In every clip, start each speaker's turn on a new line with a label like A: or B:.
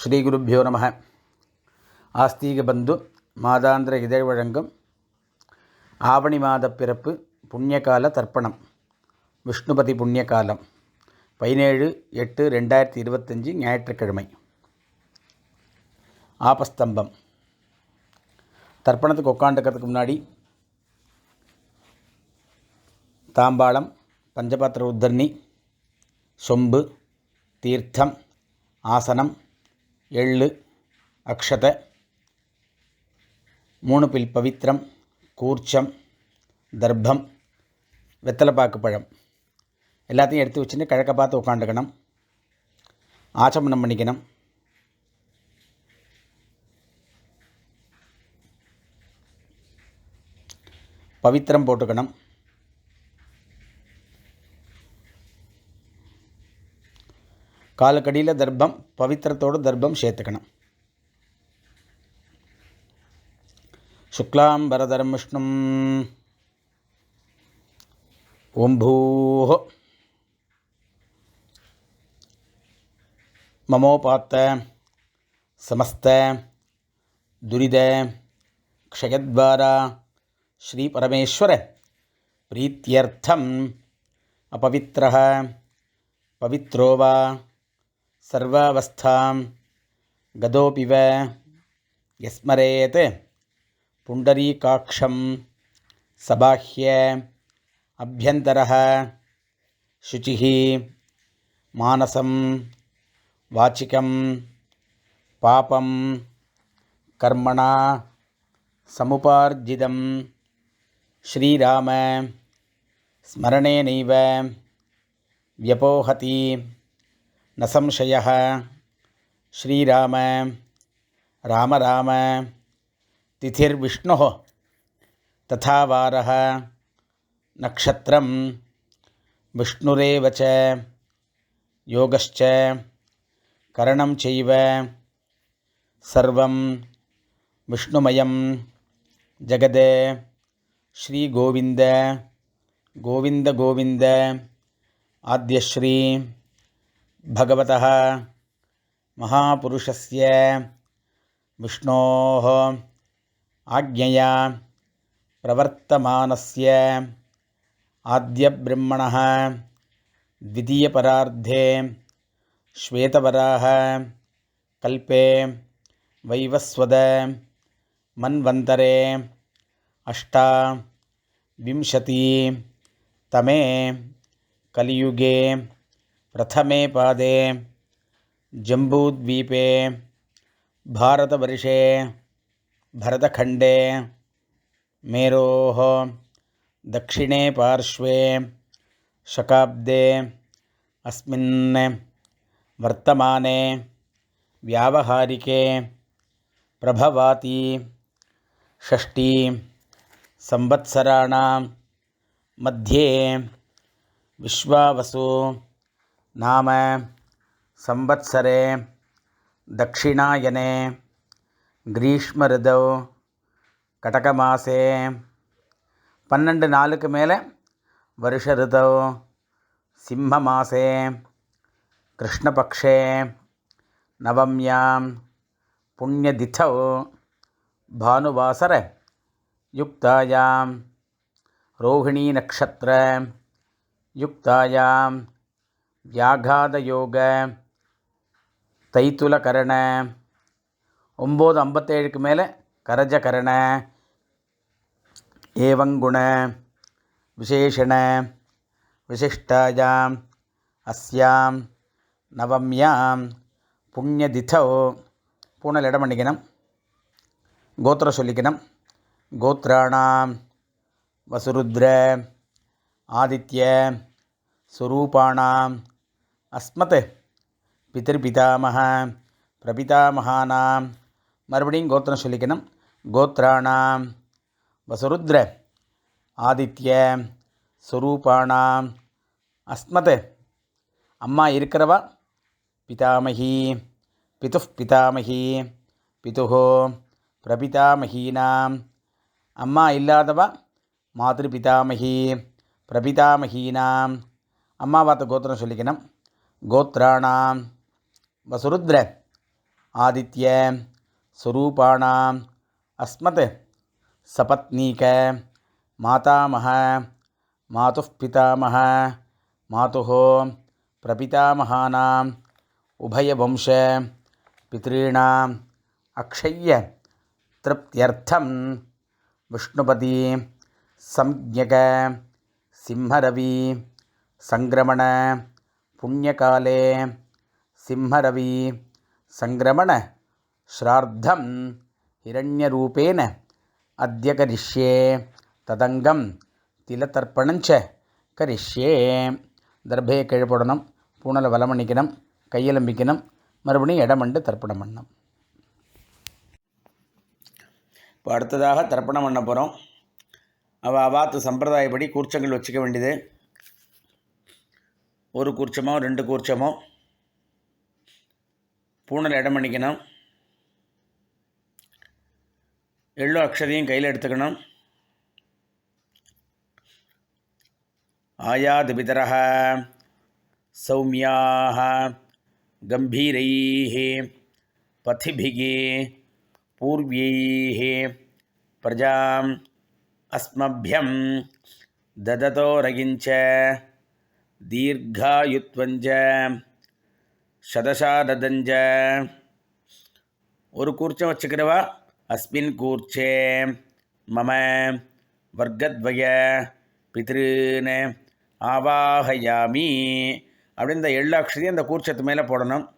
A: ஸ்ரீகுருப்பியோ நம. ஆஸ்தீக பந்து மாதாந்திர இதழ் வழங்கும் ஆவணி மாத பிறப்பு புண்ணியகால தர்ப்பணம் விஷ்ணுபதி புண்ணியகாலம் பதினேழு எட்டு ரெண்டாயிரத்தி இருபத்தஞ்சி ஞாயிற்றுக்கிழமை. ஆபஸ்தம்பம். தர்ப்பணத்துக்கு உட்காந்துக்கிறதுக்கு முன்னாடி தாம்பாளம் பஞ்சபாத்திர உத்தர்ணி சொம்பு தீர்த்தம் ஆசனம் எள்ளு அக்ஷத மூணு பில் பவித்ரம் கூர்ச்சம் தர்ப்பம் வெத்தலைப்பாக்கு பழம். எல்லாத்தையும் எடுத்து வச்சுட்டு கிழக்க பார்த்து உட்காந்துக்கணும். ஆச்சமனம் பண்ணிக்கணும். பவித்திரம் போட்டுக்கணும். காலுக்கடியில் தர்ப்பம் பவித்திரத்தோடு தர்ப்பம் சேர்த்துக்கணும் शुक्लाम्बरधरं विष्णुं ॐ भूः ममोपात्त समस्त दुरिद क्षयद्वारा श्रीपरमेश्वर प्रीत्यर्थम् अपवित्रः पवित्रो वा சர்வாவஸ்தாம் கதோபிவ எஸ்மரேத் புண்டரீகாட்சம் சபாஹ்ய அபியந்தர சுச்சி மானசம் வாச்சிக்கம் பாபம் கர்மணா சமுபார்ஜிதம் ஸ்ரீராம ஸ்மரணேனைவ வியபோஹதி நசம்சய ஸ்ரீராம ராம ராம திதிர்விஷ்ணு ததா வார நக்ஷத்திரம் விஷ்ணுரேவ யோகச்ச கரணம் செய்வ. சர்வம் விஷ்ணுமயம் ஜெகத ஸ்ரீகோவிந்த கோவிந்த கோவிந்த ஆத்யஸ்ரீ. भगवतः महापुरुषस्य विष्णोः आज्ञया प्रवर्तमानस्य आद्यब्रह्मणः द्वितीयपरार्धे श्वेतवराह कल्पे वैवस्वद मन्वन्तरे अष्टाविंशतितमे कलियुगे प्रथमे पादे, जम्बूद्वीपे, भारतवर्षे, भरतखण्डे, मेरोः, दक्षिणे पार्श्वे, शकाब्दे, अस्मिन् वर्तमाने, व्यावहारिके, प्रभवाति षष्टि संवत्सराणां मध्ये, विश्वावसु। नाम संवत्सरे दक्षिणायने கிரீஷ்ம கடகமாசே பன்னெண்டு நாளுக்கு மேலே வருஷ ரிதௌ சிம்ம மாசே கிருஷ்ணபக்ஷே நவம்யாம் புண்ணியதிதௌ பானுவாசர யுக்தாயாம் ரோஹிணீ நக்ஷத்திர யுக்தாயாம் வியாகாதயோக தைத்துலகரண ஒம்பது ஐம்பத்தேழுக்கு மேலே கரஜகரண ஏவங்குண விசேஷண விசிஷ்டாயாம் அஸ்யாம் நவம்யாம் புண்ணியதிதோ பூனல் இடம் பண்ணிக்கணும். கோத்திர சொல்லிக்கணும். கோத்ராணாம் வசுருத்ர ஆதித்ய சுரூபாணாம் அஸ்மத். பிதிர்பிதாமக பிரபிதாமகானாம் மறுபடியும் கோத்திரம் சொல்லிக்கணும். கோத்ராணாம். வசுருத்ர. ஆதித்ய. ஸ்வரூபாணாம் அஸ்மத். அம்மா இருக்கிறவா? பிதாமகி. பிது பிதாமகி. பிதுகோ பிரபிதாமகீனாம். அம்மா இல்லாதவா? மாதృ பிதாமகி பிரபிதாமகீனாம். அம்மா பார்த்த கோத்திரம் சொல்லிக்கணும். கோத்திராணாம் வசுருத்ர ஆதித்ய சுரூபாணாம் அஸ்மத் சபத்னீக மாதாமக மாது பிதாமக மாது பிரபிதாமகானாம் உபயவம்ச பிதॄணாம் அக்ஷய திருப்தியர்த்தம் விஷ்ணுபதி சம்யக சிம்மரவி சங்கிரமண புண்ணியகாலே சிம்மரவி சங்கிரமண ஸ்ரார்த்தம் ஹிரண்யரூபேன அத்திய கரிஷ்யே ததங்கம் திலத்தர்ப்பணஞ்ச கரிஷ்யே. தர்பையை கீழே போடணும் பூனலை வலம் நிற்கணும் கையலம்பிக்கணும் மறுபடியும் இடமண்டு தர்ப்பணம் பண்ணணும் இப்போ அடுத்ததாக தர்ப்பணம் பண்ண போகிறோம் அவள் அவாத்து சம்பிரதாயப்படி கூர்ச்சங்கள் வச்சுக்க வேண்டியது. ஒரு கூர்ச்சமோ ரெண்டு கூர்ச்சமோ பூனல் இடம் பண்ணிக்கணும் எள்ளு அக்ஷதையும் கையில் எடுத்துக்கணும் आयादिपितरः सौम्याः गम्भीरैः पथिभिः पूर्व्यैः प्रजाम् अस्मभ्यं ददतो தீர்காயுத்வஞ்ச சதசாததஞ்ச. ஒரு கூர்ச்சம் வச்சுக்கிறவா? அஸ்மின் கூர்ச்சே மம வர்க்கத்வய பித்ருன்னு ஆவாகயாமி. அப்படின்னு இந்த எள்ளாட்சதையும் அந்த கூர்ச்சத்து மேலே போடணும்.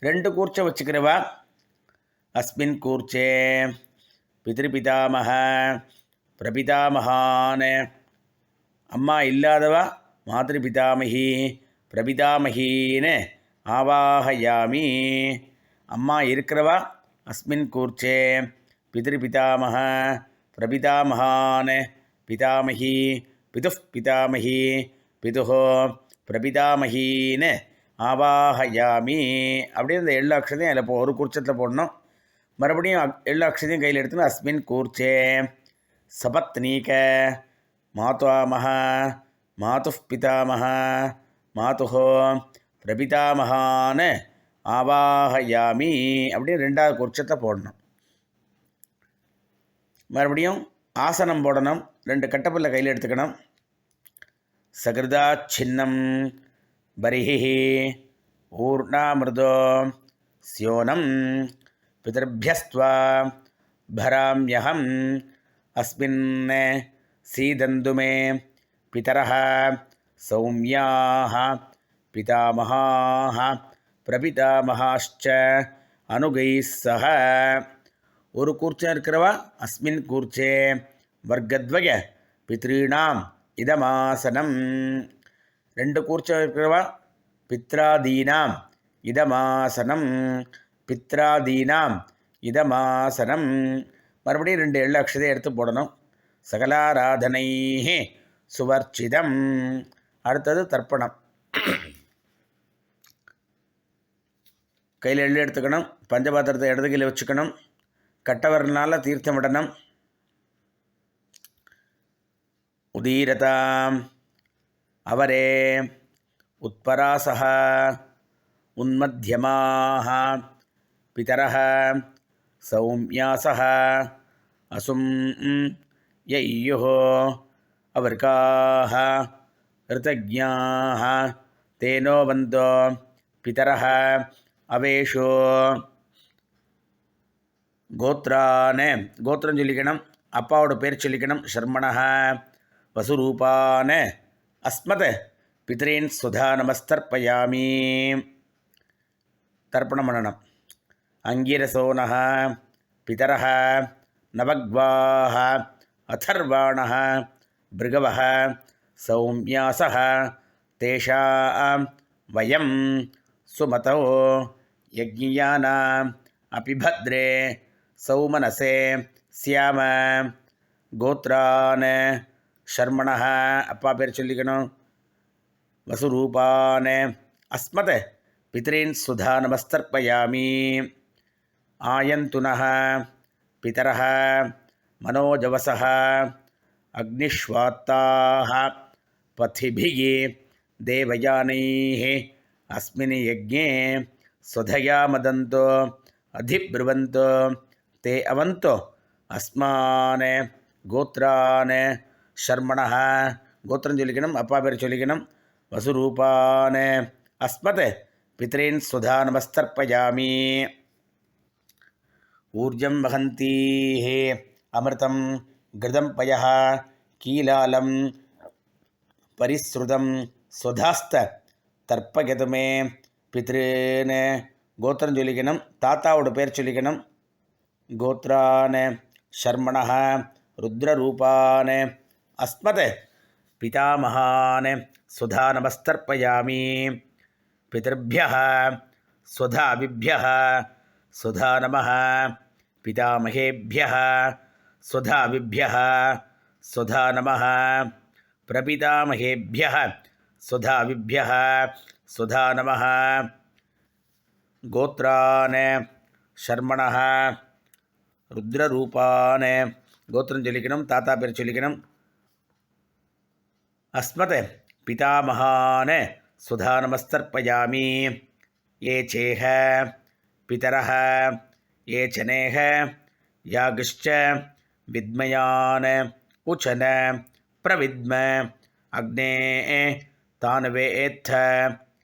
A: ரெண்டு கூர்ச்சம் வச்சுக்கிறவா? அஸ்மின் கூர்ச்சே பிதிருபிதாமக பிரபிதாமகான் அம்மா இல்லாதவா? மாத்ரு பிரபிதாமகின்னு ஆவாகயாமி. அம்மா இருக்கிறவா? அஸ்மின் கூர்ச்சே பிதிருபிதாமக பிரபிதாமகான் பிதாமகி பிது பிதாமகி பிதுः பிரபிதாமகின்னு ஆவாகயாமி. அப்படின்னு இந்த எல்லா அக்ஷதையும் அதில் ஒரு கூர்ச்சத்தில் போடணும். மறுபடியும் எல்லா அக்ஷதையும் கையில் எடுத்துன்னு அஸ்மின் கூர்ச்சே சபத் நீக்க மாதாமக மாதுः பிதாமக மாதுः பிரபிதாமகான்னு ஆவாகயாமி அப்படின்னு ரெண்டாவது கூர்ச்சத்தை போடணும். மறுபடியும் ஆசனம் போடணும் ரெண்டு கட்டப்பில்லை கையில் எடுத்துக்கணும். சகிருதா சின்னம் பரிஹி ஊர்ணாமிருதோ ஸ்யோனம் பிதர்பியஸ்துவா பராம்யஹம் அஸ்மின் சீதந்துமே மே பிதரः பிதாமகாஹ பிரபிதாமகாஷ்ச பிரபிதாமகாश्च சக ஒரு கூர்ச்சம் இருக்கிறவா? அஸ்மின் கூர்ச்சே. வர்க்கத்வய பித்ரீணாம் இதமாசனம். ரெண்டு கூர்ச்சம் இருக்கிறவா? பித்ராதீனாம் இதமாசனம். பித்ராதீனாம் இதமாசனம். மறுபடியும் ரெண்டு எள்ளு அக்ஷதை எடுத்து போடணும். சகலாராதனை சுவர்ச்சிதம். அடுத்தது தர்ப்பணம். கையில் எள்ளு எடுத்துக்கணும். பஞ்சபாத்திரத்தை இடது கையில் வச்சுக்கணும். கட்டவரனால் தீர்த்தம் விடணும். உதீரதாம். அவரே. உத்பராசः உன்மத்தியமாக பிதர சௌமியாசः அசும் அவர் காஹ ரிதஜாஹ தேனோ வந்தோ பிதரஹ அவேஷோ. கோத்ரானே கோத்திரம் சொல்லிக்கணும் அப்பாவோட பேர் சொல்லிக்கணும் ஷர்மணஹ வசுரூபானே அஸ்மத் பித்ரேன் சுதா நமஸ்தர்ப்பயாமி. தர்ப்பணம் பண்ணணும். அங்கீரசோனஹ பிதரஹ நவக்வாஹ அதர்வாணஹ भृगवः सौम्यासः तेषां वयं सुमतौ यज्ञियानाम् अपि भद्रे सौमनसे स्याम கோத்ரான் ஷர்மணः அப்பா பேர் சொல்லிக்கணும் வசுரூபான் அஸ்மத் பித்ரீன் சுதா நமஸ்தர்ப்பயாமி ஆயந்துனः பிதரः मनोजवसः अग्निष्वात्ताः पथिभिः देवयानैः अस्मिन् स्वधया मदंत अधिब्रुवन्तो, ते अवंत अस्मान् गोत्रान् शर्मण, गोत्रं चोलिकणम् अपापेर अस्मत्, पितॄन् स्वधा नमस्तर्पयामि ऊर्जं वहन्तीः अमृतं கிருதம் பயா கீலாலம் பரிஸ்ருதம் சுதாஸ்த தர்ப்பகதுமே பித்ருன்னு கோத்திரம் சொல்லிக்கணும் தாத்தாவோட பேர் சொல்லிக்கணும் கோத்ரான ஷர்மண ருத்ரரூபான அஸ்மத் பிதாமகான் சுதா நமஸ்தர்ப்பயாமி பிதர்பிய சுதாபிபிய சுதா நம பிதாமகேபிய सुधाभिभ्यः सुधा नमः प्रपितामहेभ्यः सुधाभिभ्यः सुधा नमः गोत्रान् शर्मणः ருத்ரரூபான் கோத்திரம் சொல்லிக்கணும் தாத்தா பேர் சொல்லிக்கணும் அஸ்மத் பிதாமகான் சுதா நமஸ்தர்ப்பயாமி ये चेह पितरः ये चनेः यागश्च வித்மயான உச்சன பிரவித்ம. அக்னே தானவேத்த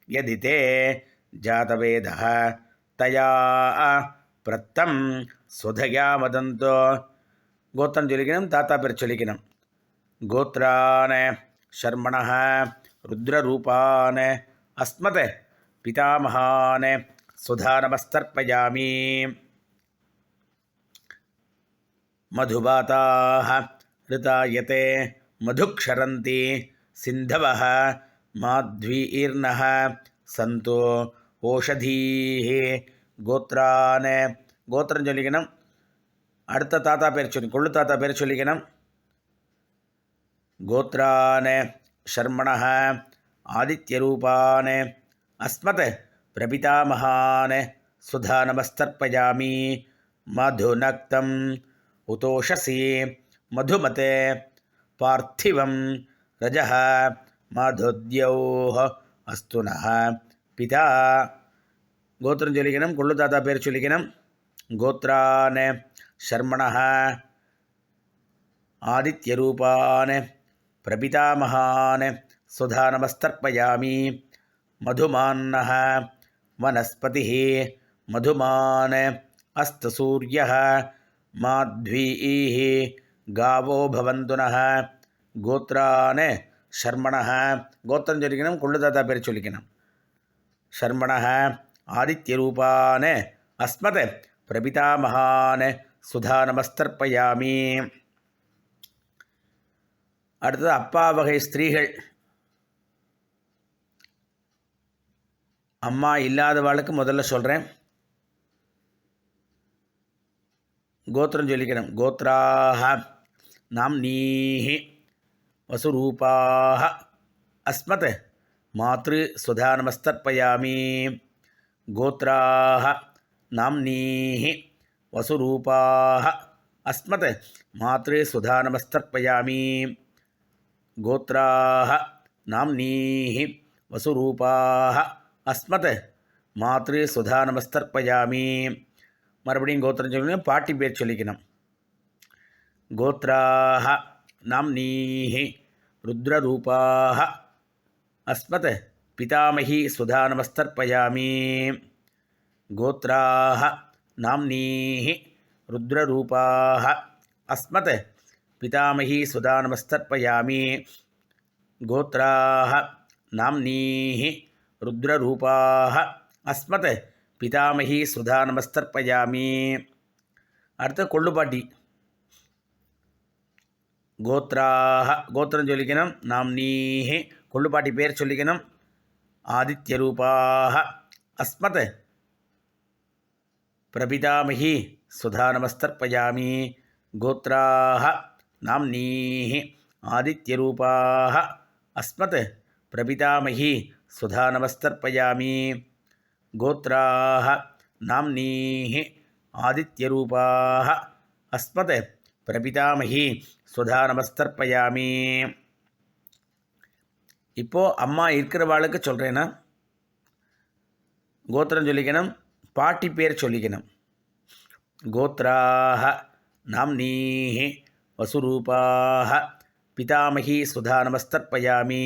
A: யதி தே ஜாதவேத தயா பிரத்தம் சுதயா வதந்தோ. கோத்திரம் சொல்லிக்கணும் தாத்தா பேர் சொல்லிக்கணும். கோத்திரான ஷர்மண ருத்ரரூபான அஸ்மத் பிதாமகான சுதா நமஸ்தர்ப்பயாமி मधुबाताः ऋतायते मधुक्षरन्ति सिन्धवः माध्वीर्नः सन्तो ஓஷதீः கோத்ரான் கோத்திரம் சொல்லிக்கணும் அடுத்த தாத்தா பேர் சொல்லி கொள்ளு தாத்தா பேர் சொல்லிக்கணும் கோத்ரான் ஷர்மணः ஆதித்யரூபான் अस्मत् प्रपितामहान् सुधा नमस्तर्पयामि मधुनक्तम् उतोषसि मधुमते पार्थिवं रजः मधुद्योः अस्तुनः पिता गोत्रञ्जुलिकिनं गुल्लुदाता पेरुचुलिकिनं गोत्रान् शर्मणः आदित्यरूपान् प्रपितामहान् सुधानमस्तर्पयामि मधुमान्नः वनस्पतिः मधुमान् अस्तसूर्यः। மாத்வீः காவோ பவந்துனக கோத்ரானே ஷர்மணக கோத்திரம் சொல்லிக்கணும் கொள்ளுதாத்தா பேர் சொல்லிக்கணும் ஷர்மணக ஆதித்யரூபான அஸ்மத் பிரபிதாமகான் சுதா நமஸ்தர்ப்பயாமி அடுத்தது அப்பா வகை ஸ்திரீகள் அம்மா இல்லாதவாளுக்கு முதல்ல சொல்கிறேன் கோத்திரம் சொல்லிக்கிறோம் கோத்ராக நாம் நீஹி வசுரூபாக அஸ்மத் மாத்ரு சுதா நமஸ்தர்ப்பயாமி கோத்ராக நாம் நீஹி வசுரூபாக அஸ்மத் மாத்ரு சுதா நமஸ்தர்ப்பயாமி கோத்ராக நாம் நீஹி வசுரூபாக அஸ்மத் மாத்ரு சுதா நமஸ்தர்ப்பயாமி மறுபடியும் கோத்திரம் சொல்லணும் பாட்டி பேர் சொல்லிக்கணும். கோத்ராக நாம்னீஹி ருத்ரரூபாக அஸ்மத் பிதாமகி சுதா நமஸ்தர்ப்பயாமி கோத்ராக நாம்னீஹி ருத்ரரூபாக அஸ்மத் பிதாமகி சுதா நமஸ்தர்ப்பயாமி கோத்ராக நாம்னீஹி ருத்ரரூபாக அஸ்மத் பிதாமகி சுதா நமஸ்தர்ப்பயாமி அடுத்து கொள்ளுப்பாட்டி கோத்ராக கோத்திரம் சொல்லிக்கணும் நாம்னீஹி கொள்ளுப்பாட்டி பேர் சொல்லிக்கணும். ஆதித்யரூபாக அஸ்மத். பிரபிதாமகி சுதா நமஸ்தர்ப்பயாமி கோத்ராக நாம்னீஹி ஆதித்யரூபாக அஸ்மத். பிரபிதாமகி சுதா நமஸ்தர்ப்பயாமி கோத்ராக நாம்னீஹி ஆதித்யரூபாக அஸ்மத் பிரபிதாமகி சுதா நமஸ்தர்ப்பயாமி இப்போது அம்மா இருக்கிறவாளுக்கு சொல்கிறேன்னா கோத்திரம் சொல்லிக்கணும் பாட்டி பேர் சொல்லிக்கணும் गोत्राः नाम्नीः वसुरूपाः पितामही सुधा नमस्तर्पयामि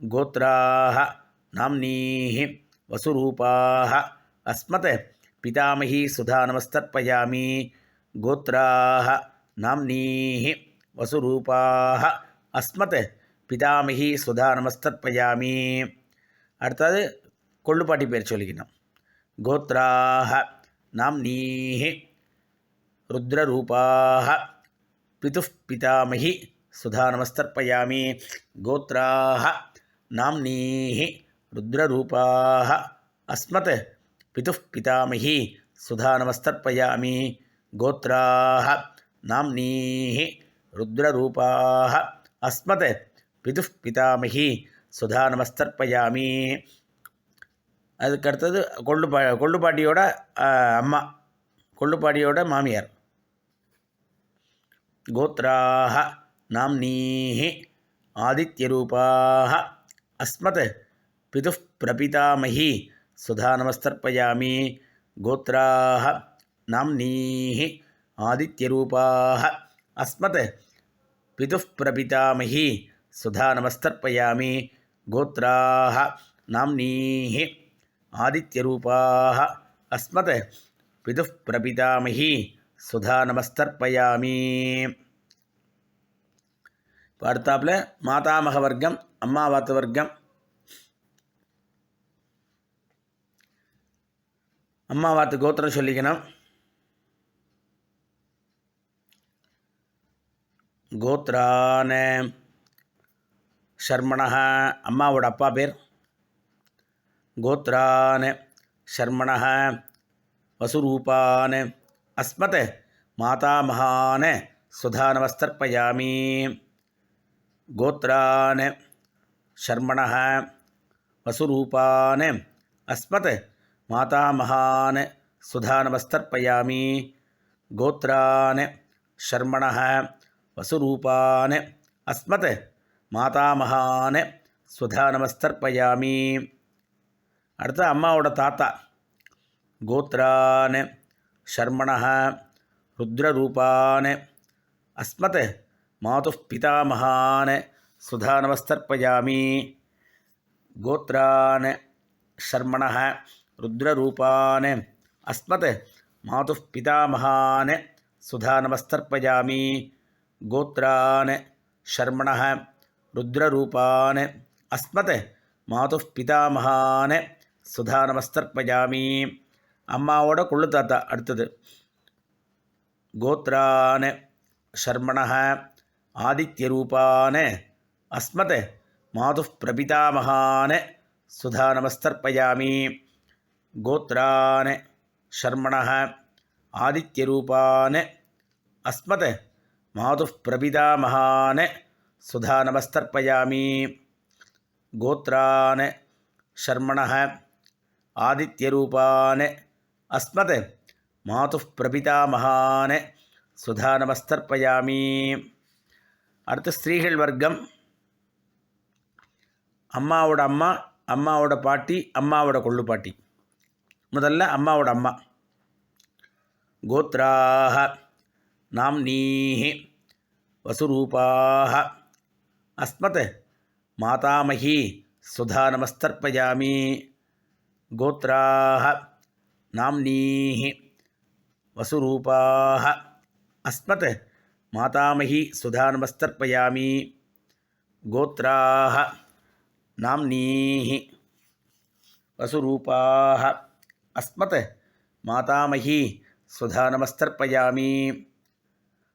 A: गोत्राः नाम्नीः वसुरूपाः अस्मत् पितामही सुधा नमस्तर्पयामि गोत्राः नाम्नीः वसुरूपाः अस्मत् பிதாமகி சுதா நமஸ்தர்ப்பயாமி அடுத்தது கொள்ளுப்பாட்டி பேர் சொல்லிக்கணும் கோத்ராக நாம்னீஹி ருத்ரரூபாக பிது பிதாமகி சுதா நமஸ்தர்ப்பயாமி கோத்ராக நாம்னீஹி ருத்ரரூபாக அஸ்மத் பிது பிதாமகி சுதா நமஸ்தர்ப்பயாமி கோத்ராக நாம்னீஹி ருத்ரரூபாக அஸ்மத் பிது பிதாமகி சுதா நமஸ்தர்ப்பயாமி அதுக்கடுத்தது கொள்ளுப்பா கொள்ளுப்பாட்டியோட அம்மா கொள்ளுப்பாட்டியோட மாமியார். கோத்ராக நாம்னீஹி ஆதித்யரூபாக. அஸ்மத் பிது பிரபிதாமகி சுதா நமஸ்தர்ப்பயாமி கோத்ராக நாம்னீஹி ஆதித்யரூபாக அஸ்மத் பிது பிரபிதாமகி சுதா நமஸ்தர்ப்பயாமி கோத்ராக நாம்னீः ஆதித்யரூபாக அஸ்மத் பிது பிரபிதாமகி சுதா நமஸ்தர்ப்பயாமி பார்த்தாப்பில் மாதாமக வர்க்கம் அம்மாவாத்து வர்க்கம் அம்மாவாத்து கோத்திரம் சொல்லிக்கணும். கோத்ரான ஷர்மணः அம்மாவோட அப்பா பேர். கோத்ரான் ஷர்மணः வசுரூபான் அஸ்மத் மாதாமகான் சுதானவஸ்தர்ப்பயாமி. கோத்ரான் ஷர்மணः வசுரூபான் அஸ்மத் மாதாமகான் சுதானவஸ்தர்ப்பயாமி கோத்ரான் ஷர்மணः வசுரூபான் அஸ்மத் மாதாமகான சுதா நமஸ்தர்ப்பயாமி அடுத்து அம்மாவோட தாத்தா கோத்ரான் ஷர்மணः ருத்ரரூபான் அஸ்மத் மாது பிதாமகான் சுதா நமஸ்தர்ப்பயாமி கோத்ரான் ஷர்மணः ருத்ரரூபான். அஸ்மத் மாது பிதாமகான் சுதா நமஸ்தர்ப்பயாமி கோத்ரான் ஷர்மண ருத்ரரூபான் அஸ்மத் மாது பிதாமகான் சுதா நமஸ்தர்ப்பயாமி அம்மாவோட கொள்ளு தாத்தா அடுத்தது கோத்ரான் ஷர்மண ஆதித்யரூபான் அஸ்மத் மாது பிரபிதாமகான் சுதா நமஸ்தர்ப்பயாமி கோத்ரான் ஷர்மண ஆதித்யரூபான் அஸ்மத் மாது பிரபிதாமகான் சுதா நமஸ்தர்ப்பயாமி. கோத்ரான் ஷர்மண ஆதித்யரூபான் அஸ்மத் மாது பிரபிதாமகான் சுதா நமஸ்தர்ப்பயாமி. அடுத்து ஸ்திரீகள் வர்க்கம். அம்மாவோட அம்மா அம்மாவோட பாட்டி அம்மாவோட கொள்ளு பாட்டி முதல்ல அம்மாவோட அம்மா. கோத்ராக நாம்னீஹி வசுரூபாக அஸ்மத் மாதாமகி சுதா நமஸ்தர்ப்பயாமி கோத்ராக நாம்னீஹி வசுரூபாக அஸ்மத் மாதாமகி சுதா நமஸ்தர்ப்பயாமி கோத்ராக நாம்னீஹி வசுரூபாக அஸ்மத் மாதாமகி சுதா நமஸ்தர்ப்பயாமி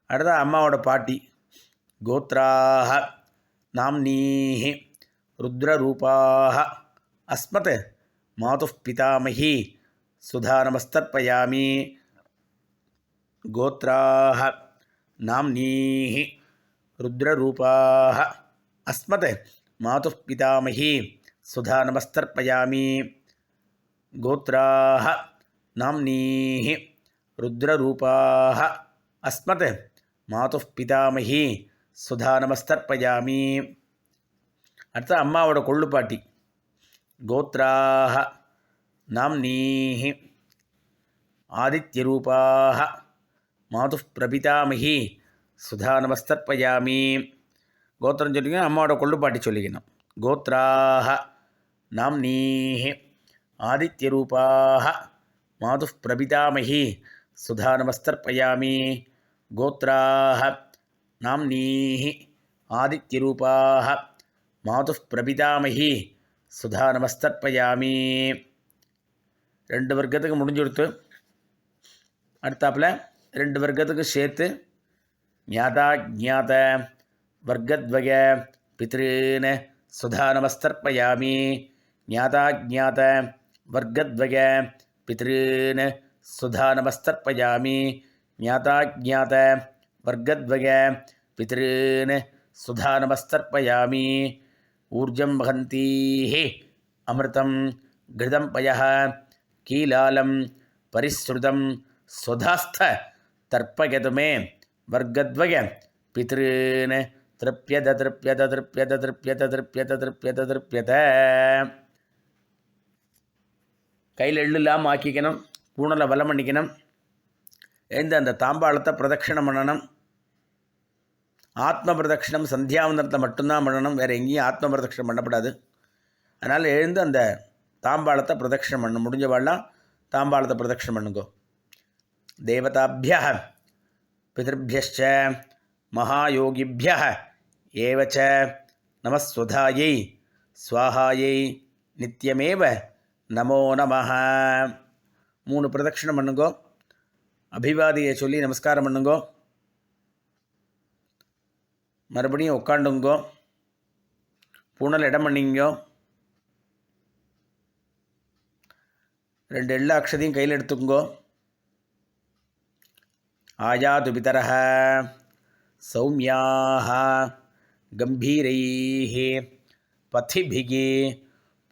A: அடுத்த அம்மாவோட பாட்டி கோத்ராக நாம்னீஹி ருத்ரரூபாக அஸ்மத் மாது பிதாமகி சுதா நமஸ்தர்ப்பயாமி கோத்ராக நாம்னீஹி ருத்ரரூபாக அஸ்மத் மாது பிதாமகி சுதா நமஸ்தர்ப்பயாமி கோத்ராக நாம்னீ ருத்ரரூபாக அஸ்மத் மாதுப் பிதாமகி சுதா நமஸ்தர்ப்பயாமி அடுத்த அம்மாவோட கொள்ளுப்பாட்டி கோத்ராக நாம்னீஹி ஆதித்யரூபாக மாதுப் பிரபிதாமகி சுதா நமஸ்தர்ப்பயாமி கோத்திரம் சொல்லிக்கணும் அம்மாவோட கொள்ளுப்பாட்டி சொல்லிக்கணும் கோத்ராக நாம்னீ ஆதித்யரூபாக. மாது பிரபிதாமகி சுதா நமஸ்தர்ப்பயாமி கோத்ராக நாம்னீஹி ஆதித்யரூபாக. மாது பிரபிதாமகி சுதா நமஸ்தர்ப்பயாமி ரெண்டு வர்க்கத்துக்கு முடிஞ்சு கொடுத்து அடுத்தாப்பில் ரெண்டு வர்க்கத்துக்கு சேர்த்து ஞாதா ஜாத வர்க்கத்வய பித்ருன்னு சுதா நமஸ்தர்ப்பயாமி ஞாதா ஜாத वर्गद्वय पितॄन् ज्ञाता ज्ञात, वर्गद्वय पितॄन् सुधानमस्तर्पयामि। ऊर्ज वहती अमृत घृतं पय, कीलालं परिसृतं स्वधास्थ तर्पयतु मे। वर्गद्वय पितृन तृप्यत तृप्यत तृप्यत तृप्यत तृप्यत तृप्यत तृप्यत। கையில் எள்ளு இல்லாமல் ஆக்கிக்கணும். பூனலை வலம் பண்ணிக்கணும். எழுந்து அந்த தாம்பாளத்தை பிரதட்சிணம் பண்ணணும். ஆத்ம பிரதட்சிணம் சந்தியாவந்தனத்தை மட்டும்தான் பண்ணணும். வேறு எங்கேயும் ஆத்ம பிரதட்சிணம் பண்ணக்கூடாது. அதனால் எழுந்து அந்த தாம்பாளத்தை பிரதட்சிணம் பண்ணணும். முடிஞ்சவாள்லாம் தாம்பாளத்தை பிரதட்சிணம் பண்ணுங்கோ. தேவதாபிய பிதர்பியச்ச மகாயோகிபிய ஏவச்ச நமஸ்வதாயை. ஸ்வாஹாயை நித்தியமேவ நமோ நமஹ. மூணு பிரதட்சிணம் பண்ணுங்கோ. அபிவாதியை சொல்லி நமஸ்காரம் பண்ணுங்கோ. மறுபடியும் உட்காண்டுங்கோ புனல் இடம் பண்ணிங்கோ. ரெண்டு எல்லா அக்ஷதையும் கையில் எடுத்துக்கோங்கோ ஆயாது பிதரஹ. சௌமியாக கம்பீரை பத்திபிகி.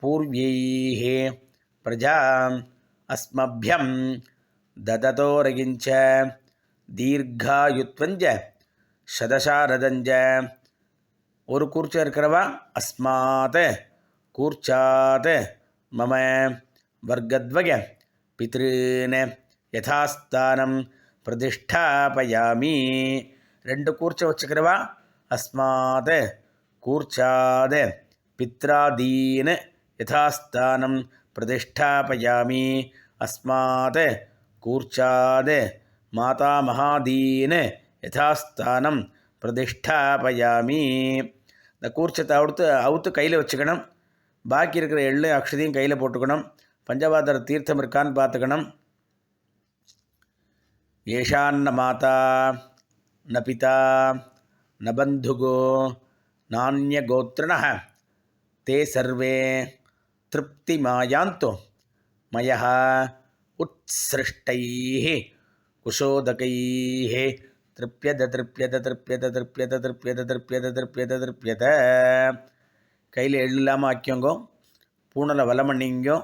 A: பூர்வியை பிரஜாம் அஸ்மபியம் தததோரகிஞ்ச தீர்காயுத்வஞ்ச சதசாரதஞ்ச ஒரு கூர்ச்சம் இருக்கிறவா? அஸ்மாத். கூர்ச்சாத். மம. வர்க்கத்வய பித்ருன்னு யதாஸ்தானம். பிரதிஷ்டாபயாமி. ரெண்டு கூர்ச்சம் வச்சுக்கிறவா? அஸ்மாத். கூர்ச்சாத். பித்ராதீன். யதாஸ்தானம். பிரதிஷ்டாபயாமி அஸ்மாத் கூர்ச்சாத் மாதாமகாதீன் யதாஸ்தானம் பிரதிஷ்டாபயாமி. இந்த கூர்ச்சத்தை அவுத்து அவுத்து கையில் வச்சுக்கணும். பாக்கி இருக்கிற எள்ளு அக்ஷதையும் கையில் போட்டுக்கணும். பஞ்சபாதர தீர்த்தம் இருக்கான்னு பார்த்துக்கணும் ஏஷான்ன மாதா ந பிதா ந பந்துகோ நானிய நானியகோத்திரண தே சர்வே. திருப்திமாயாந்து மய உத்சிருஷ்டைः குஷோதகைः திருப்பியத திருப்பியத திருப்பியத திருப்பியத திருப்பியத திருப்பியத திருப்பியத திருப்பியத கையில் எள்ளு இல்லாமல் ஆக்கியோங்கோ பூனலை வலம் பண்ணிங்கோ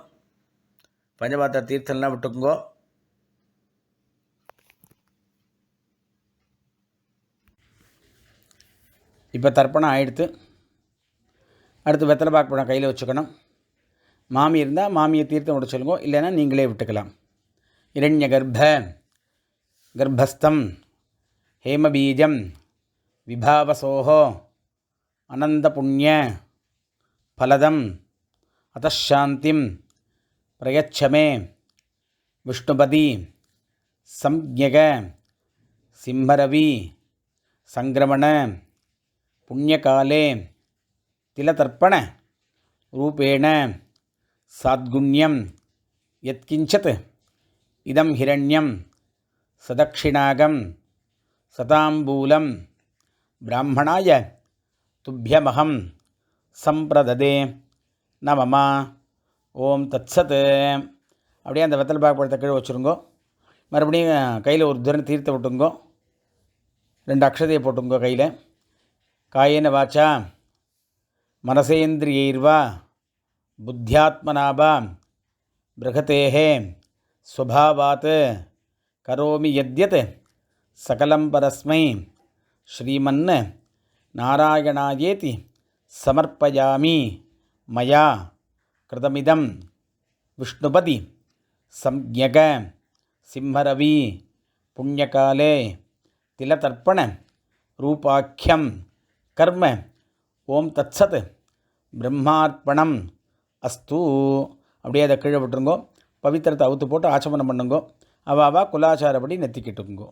A: பஞ்சபாத்திர தீர்த்தம்லாம் விட்டுக்குங்கோ. இப்போ தர்ப்பணம் ஆயிடுத்து. அடுத்து வெத்தலை பாக்கு பழம் கையில் வச்சுக்கணும். மாமி இருந்தால் மாமியை தீர்த்தம் விட சொல்லுங்க இல்லைன்னா நீங்களே விட்டுக்கலாம். இரண்ய கர்ப்ப கர்ப்பஸ்தம் ஹேமபீஜம் விபாவசோகோ அனந்த புண்ணிய பலதம் பிரயச்ச பிரயச்சமே விஷ்ணுபதி சம்யக சிம்மரவி சங்கிரமண புண்ணியகாலே திலதர்ப்பண ரூபேண சாத்குண்யம் யத்கிஞ்சத் இதம் ஹிரண்யம் சதக்ஷிணாகம் சதாம்பூலம் பிராமணாய துப்பியமகம் சம்பிரததே நமமா ஓம் தத்சத் அப்படியே அந்த வெத்தல் பாக்கு கீழே வச்சுருங்கோ. மறுபடியும் கையில் ஒரு தூரம் தீர்த்த விட்டுங்கோ. ரெண்டு அக்ஷதையை போட்டுங்கோ கையில். காயேன வாச்சா மனசேந்திரியைர்வா புத்தியாத்மனாபாம் பிருகத்தேகே ஸ்வபாவாத் கரோமி யத்யத் சகலம் பரஸ்மை ஸ்ரீமன் நாராயணாயேதி சமர்ப்பயாமி மயா கிருதமிதம் விஷ்ணுபதி சம்யக சிம்மரவி புண்ணியகாலே திலதர்ப்பண ரூபாக்கியம் கர்ம ஓம் தத்சத் பிரம்மார்ப்பணம் அஸ்து. அப்படியே அதை கீழே விட்டுருங்கோ. பவித்திரத்தை அவுத்து போட்டு ஆச்சமனம் பண்ணுங்கோ. அவாவா குலாச்சாரப்படி நெத்திக்கிட்டுங்கோ.